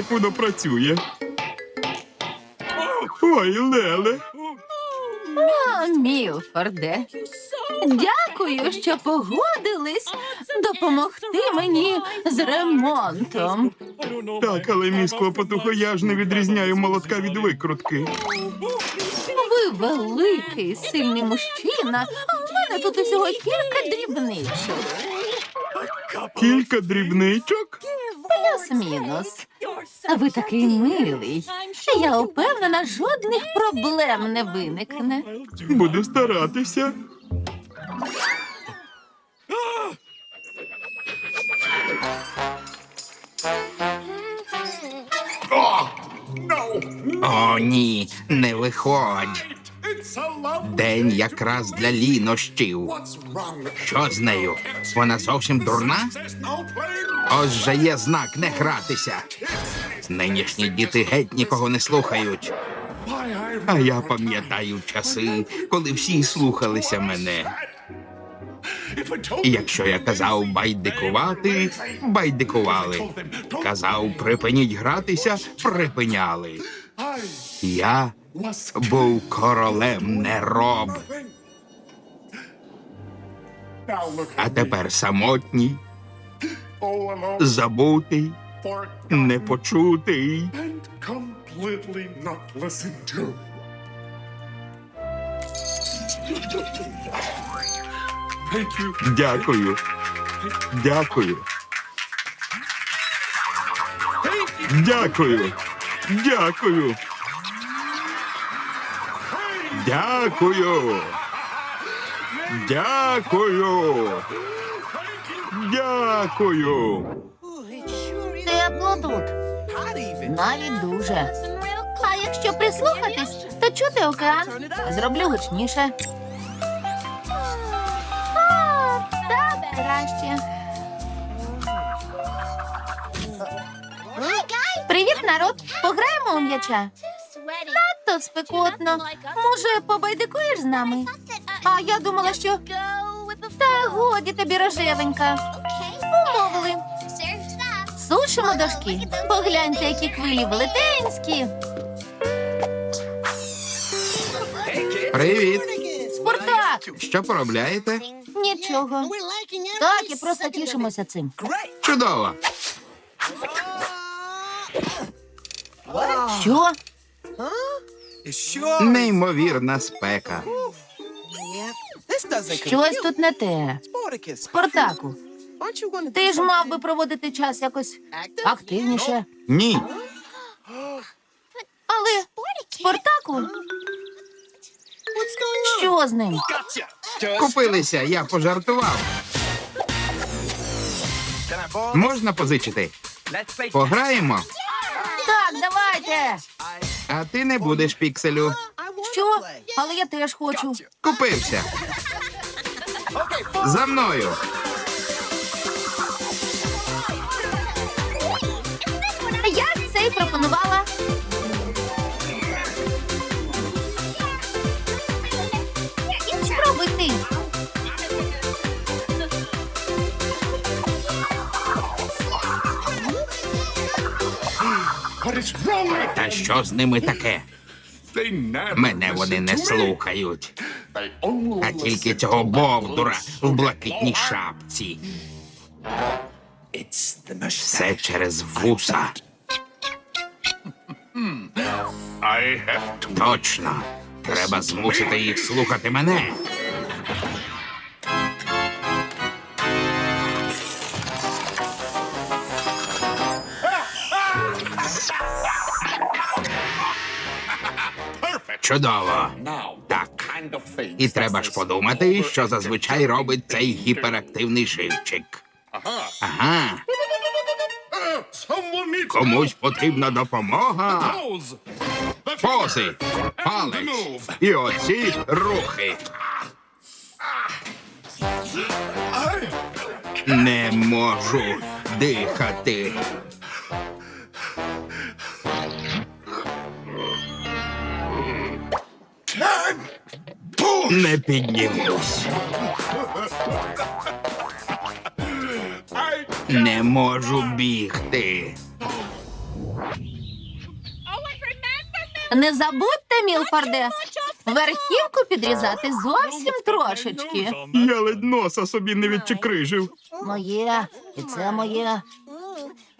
Як воно працює? Ой, Леле. О, Мілфорде. Дякую, що погодились допомогти мені з ремонтом. Так, але мій склопотухо, я ж не відрізняю молотка від викрутки. Ви великий, сильний мужчина. А в мене тут усього кілька дрібничок. Кілька дрібничок? Плюс-мінус. Ви такий милий. Я упевнена, жодних проблем не виникне. Буду старатися. О, ні, не виходь. День якраз для лінощів. Що з нею? Вона зовсім дурна? Ось же є знак не гратися. Нинішні діти геть нікого не слухають. А я пам'ятаю часи, коли всі слухалися мене. Якщо я казав байдикувати, байдикували. Казав припиніть гратися, припиняли. Я був королем нероб, а тепер самотній, забутий, непочутий. Дякую. Дякую. Дякую. Дякую. Дякую. Дякую. Дякую. Тепло тут. Навіть дуже. А якщо прислухатись, то чути океан. Зроблю гучніше. О, Так, краще. Привіт, народ! Пограємо у м'яча. Надто спекотно. Може, побайдикуєш з нами? А я думала, що. Та годі тобі рожевенька. Умовили. Сушимо дошки. Погляньте, які хвилі велетенські. Привіт! Спартак! Що поробляєте? Нічого. Так, і просто тішимося цим. Чудово! Що? Неймовірна спека. Щось тут не те. Спартаку, ти ж мав би проводити час якось активніше. Ні, Але Спартаку, що з ним? купилися, я пожартував. Можна позичити? Пограємо, Так, давайте. а ти не будеш пікселю. Що? Але я теж хочу. Купився. За мною. Я це й пропонувала. Спробуй ти. Та що з ними таке? Мене вони не слухають. А тільки цього бовдура в блакитній шапці. Все через вуса. Точно. Треба змусити їх слухати мене. Чудово. Так. І треба ж подумати, що зазвичай робить цей гіперактивний живчик. Ага. Комусь потрібна допомога. Пози, палець і оці рухи. Не можу дихати. не піднімусь. Не можу бігти. Не забудьте, Мілфорде, верхівку підрізати зовсім трошечки. Я ледь носа собі не відчикрижив. Моє, і це моє,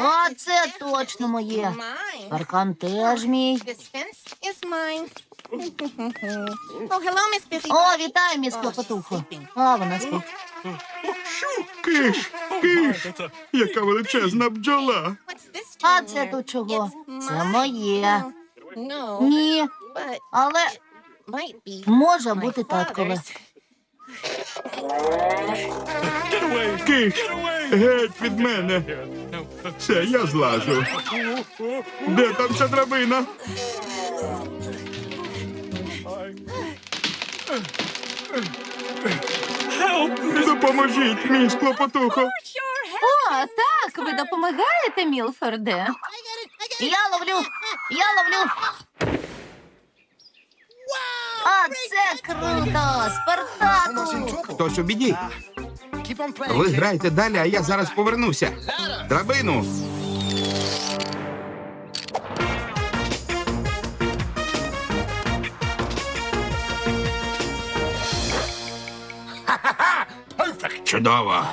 а це точно моє. Паркан теж мій. Oh, О, вітаю, міс Клопотухо. А, вона спить. Киш, киш, яка величезна бджола. А це тут чого? Це моє. Ні, але може бути таткове. Киш, геть від мене. Все, я злажу. Де там ця драбина? Допоможіть, мій склопотухо. О, так, ви допомагаєте, Мілфорде. Я ловлю, я ловлю. А це круто! Спартаку! Хтось у біді. Ви грайте далі, а я зараз повернуся. Драбину. Чудово.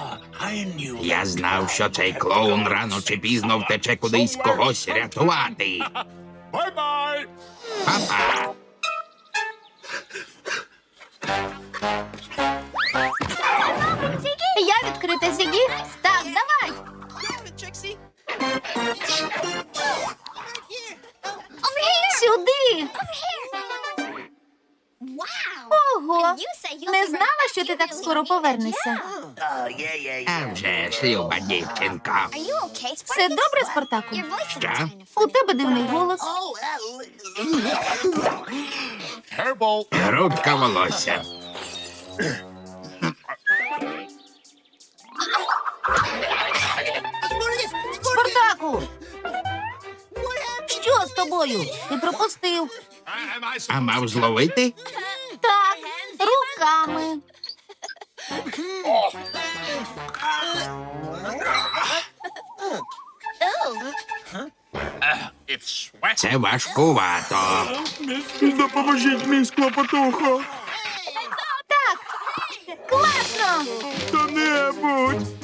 Я знав, що цей клоун рано чи пізно втече кудись когось рятувати. Bye-bye. Па-па. Я відкрита Зігі. Так, давай. Сюди. Ого. Не знала, що ти так скоро повернешся. А вже ж, люба дівчинка. Все добре, Спартаку? Що? У тебе дивний голос. Hairball. Грудка волосся. Спартаку! Що з тобою? Ти пропустив. А мав зловити? Так, руками. Це важкувато. Допоможіть, мій склопотухо. Так. Класно. Хто-небудь.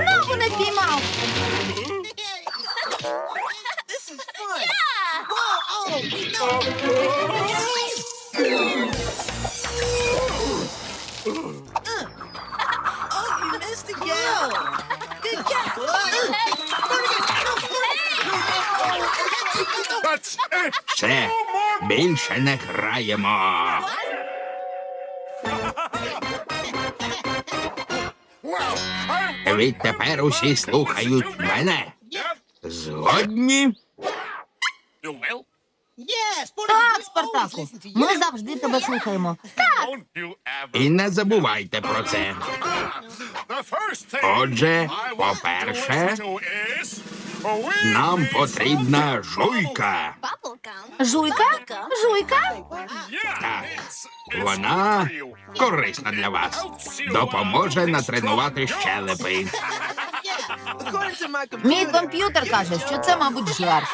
Знову не it. Все, більше не граємо. Відтепер усі слухають мене. Згодні? Так, Спартаку. Ми завжди тебе слухаємо. І не забувайте про це. Отже, по-перше, нам потрібна жуйка. Жуйка? Жуйка? Так, вона корисна для вас. Допоможе натренувати щелепи. Мій комп'ютер каже, що це, мабуть, жарт.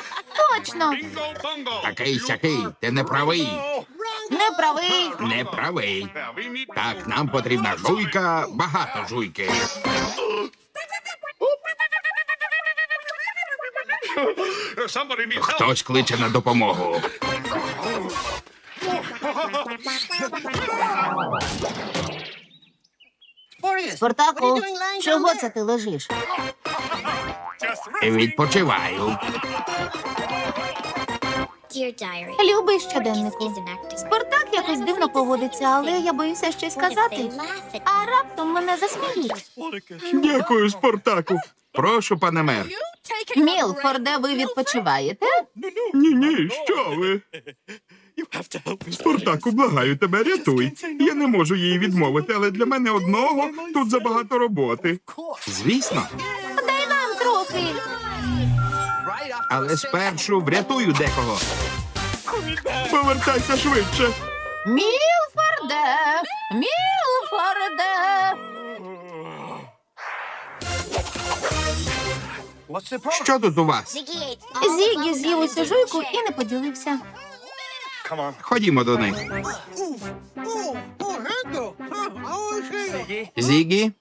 Точно. Такий сякий, ти не правий. Не правий. Не правий. Так, нам потрібна жуйка, багато жуйки. Хтось кличе на допомогу. Спартаку, чого це ти лежиш? Відпочиваю. Любий щоденнику. Спартак якось дивно поводиться, але я боюся щось сказати. А раптом мене засміють. Дякую, Спартаку. Прошу, пане мер. Мілфорде, ви відпочиваєте? Ні, ні, що ви? Спартаку, благаю тебе, рятуй. Я не можу їй відмовити, але для мене одного тут забагато роботи. Звісно, Дай нам трохи. але спершу врятую декого. Повертайся швидше. Мілфорде! Мілфорде! Що тут у вас? Зігі з'їв усю жуйку і не поділився. Ходімо до них. Зігі,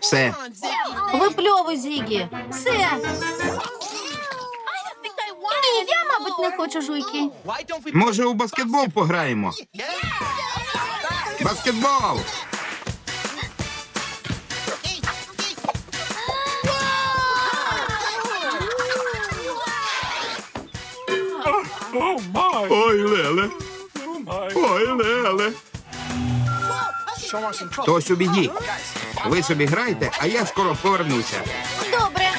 все. Випльовуй, Зігі. Все. Ні, я, мабуть, не хочу жуйки. Може, у баскетбол пограємо? Баскетбол! Ой, Леле. Ой, Леле. Хтось у біді. Ви собі грайте, а я скоро повернуся. Добре.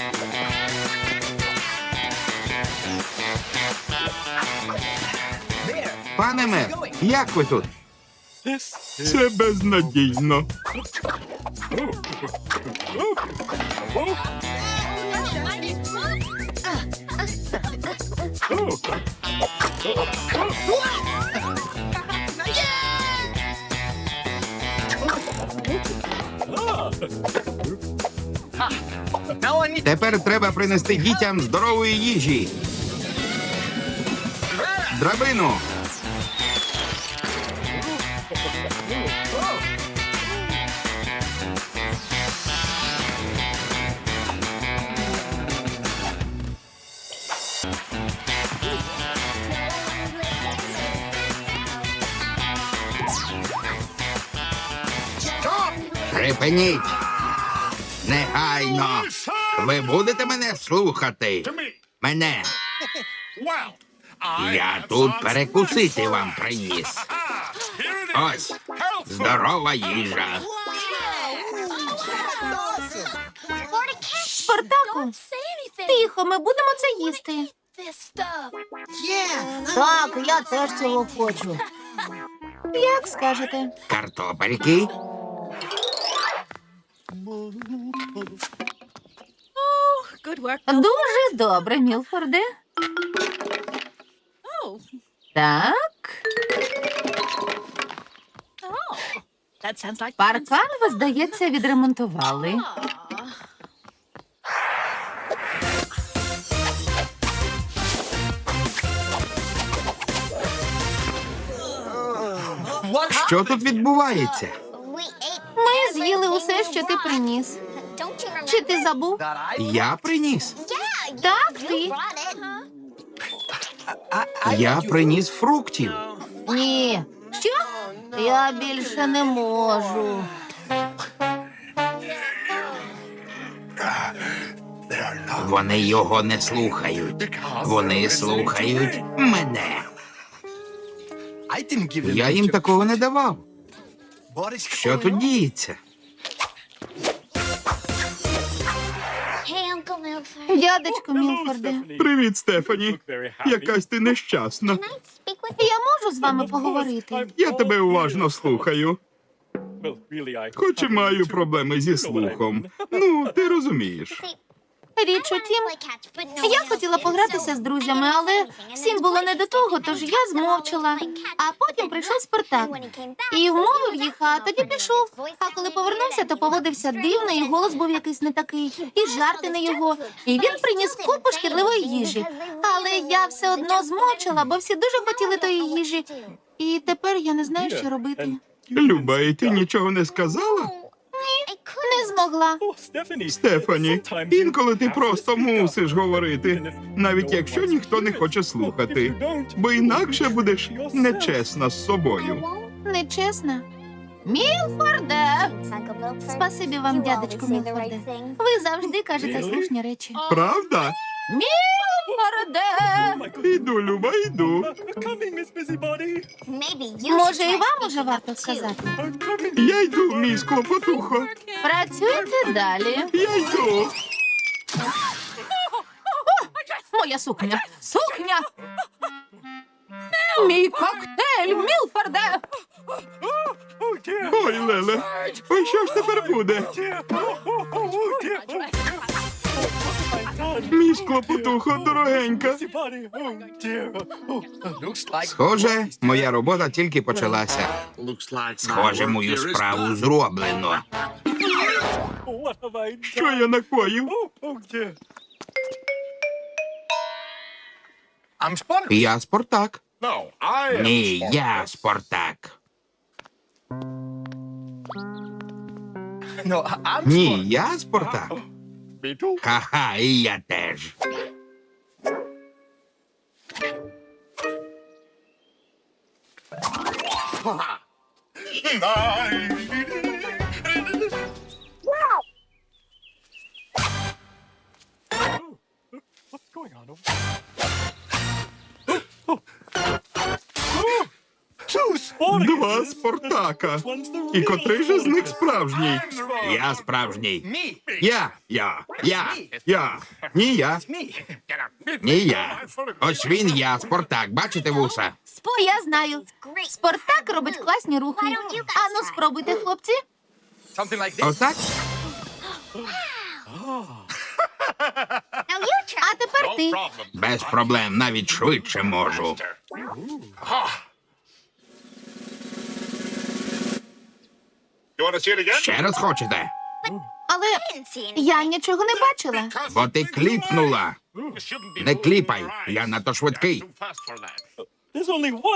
Пане мер, як ви тут? Це безнадійно. Тепер треба принести дітям здорової їжі. Драбину. Припиніть. Негайно. Ви будете мене слухати? Мене. Я тут перекусити вам приніс. Ось здорова їжа. Спартаку, тихо, ми будемо це їсти. Так, я теж цього хочу. Як скажете? Картопельки. Дуже добре, Мілфорде. Так. Паркан, ви, здається, відремонтували. Що тут відбувається? З'їли усе, що ти приніс. Чи ти забув? Я приніс. Так, ти. Я приніс фруктів. Ні. Що? Я більше не можу. Вони його не слухають. Вони слухають мене. Я їм такого не давав. Що тут діється? Дядечко Мілфорде, Привіт, Стефані. Якась ти нещасна. я можу з вами поговорити? Я тебе уважно слухаю, хоч і маю проблеми зі слухом. Ну, ти розумієш. Річ у тім, я хотіла погратися з друзями, але всім було не до того, тож я змовчала. А потім прийшов Спартак і вмовив їх, а тоді пішов. А коли повернувся, то поводився дивно, і голос був якийсь не такий, і жарти не його. І він приніс купу шкідливої їжі. Але я все одно змовчала, бо всі дуже хотіли тої їжі. І тепер я не знаю, що робити. Люба, і ти нічого не сказала? Не змогла. Стефані, інколи ти просто мусиш говорити, навіть якщо ніхто не хоче слухати, бо інакше будеш нечесна з собою. Нечесна. Мілфорде! Спасибі вам, дядечку Мілфорде. Ви завжди кажете слушні речі. Правда? Мілфорде! Іду, Люба, йду. Може, і вам уже варто сказати? Я йду, мій склопотухо. Працюйте далі. Я йду. Моя сукня. Сукня! Мій коктейль, Мілфорде! Ой, Леле. Ой, що ж тепер буде? Мій склопотухо, дорогенька. Схоже, моя робота тільки почалася. Схоже, мою справу зроблено. Що я накоїв? Я Спартак. Ні, я Спартак. Ні, я Спартак. Haha, i ja. What's going on over there? Два Спартака. І котрий же з них справжній? Я справжній. Я, я, я, я. Ні, я, ні я. Ось він я, Спартак. Бачите вуса? Я знаю. Спартак робить класні рухи. Ану, спробуйте, хлопці. Отак? А тепер ти. Без проблем, навіть швидше можу. You want to see it again? Ще раз хочете? Але я нічого не бачила. Бо ти кліпнула. Не кліпай, я надто швидкий.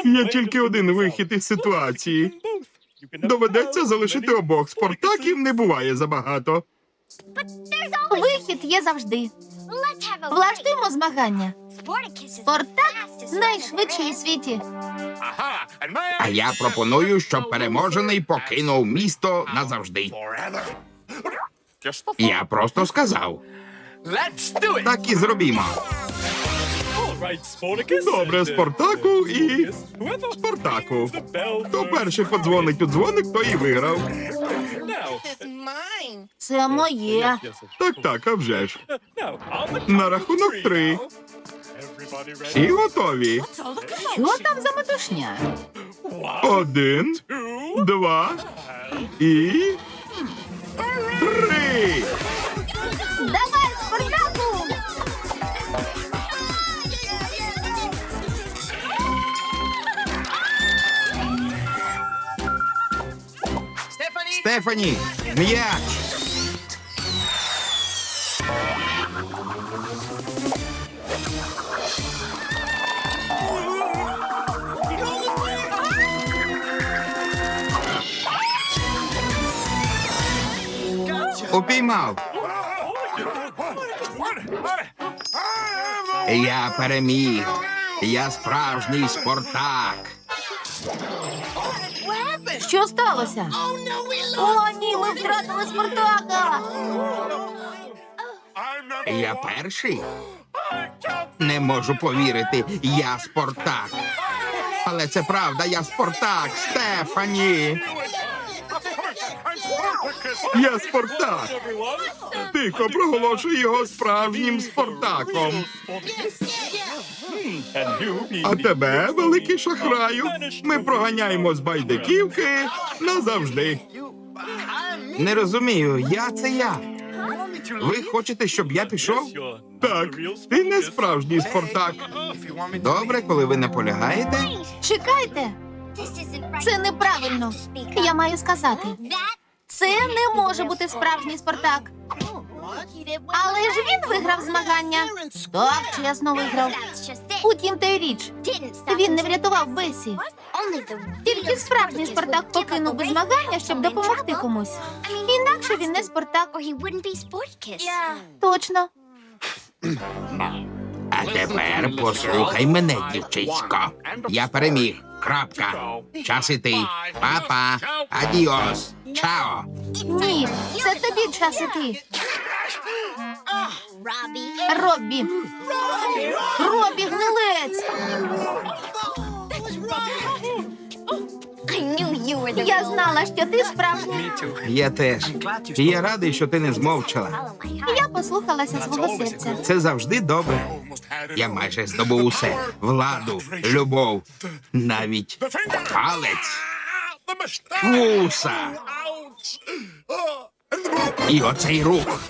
Є тільки один вихід із ситуації. Доведеться залишити обох. Спартаків не буває забагато. Вихід є завжди. Влаштуємо змагання. Спартак найшвидший у світі. А я пропоную, щоб переможений покинув місто назавжди. Я просто сказав. Так і зробімо. Добре, Спартаку і Спартаку. Хто перший подзвонить у дзвоник, той і виграв. Це моє. Так, так, а вже ж. На рахунок три. Всі готові. Що там за метушня? Один, два і три. Давай, Спартаку! Стефані, м'яч. Упіймав. Я переміг. Я справжній Спартак. Що сталося? О, ні, ми втратили Спартака! Я перший? Не можу повірити, я Спартак. Але це правда, я Спартак, Стефані. Я Спартак. Тихо проголошую його справжнім Спартаком. А тебе, великий шахраю, ми проганяємо з байдиківки назавжди. Не розумію, я це я. Ви хочете, щоб я пішов? Так, ти не справжній Спартак. Добре, коли ви наполягаєте. Чекайте, це неправильно. Я маю сказати. Це не може бути справжній Спартак. Але ж він виграв змагання. Так, чесно виграв. Утім, та й річ. Він не врятував Бесі. Тільки справжній Спартак покинув би змагання, щоб допомогти комусь. Інакше він не Спартак. Точно. А тепер послухай мене, дівчисько. Я переміг. Крапка. Час іти. Папа. Адіос. Чао. Ні, це тобі час іти. Роббі. Роббі гнилець. Я знала, що ти справжній. Я теж. І я радий, що ти не змовчала. Я послухалася свого серця. Це завжди добре. Я майже здобув усе: владу, любов, навіть палець, вуса і оцей рух.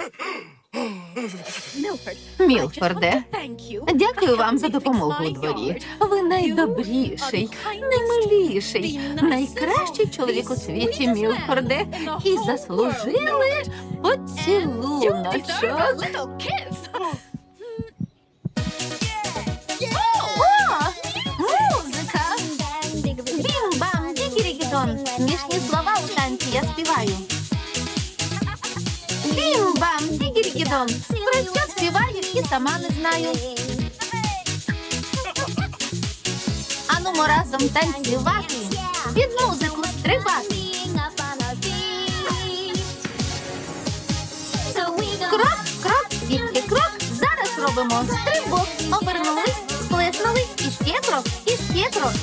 Мілфорде, дякую вам за допомогу у дворі. Ви найдобріший, наймиліший, найкращий чоловік у світі, Мілфорде, і заслужили поцілуночок. Музика! Бім-бам, дігірігідон. Смішні слова у танці я співаю. Про що співаю і сама не знаю. Анумо разом танцювати, під музику стрибати. Крок, крок, тільки крок. Зараз робимо стрибок. Обернулись, сплеснули, і ще крок, і ще крок.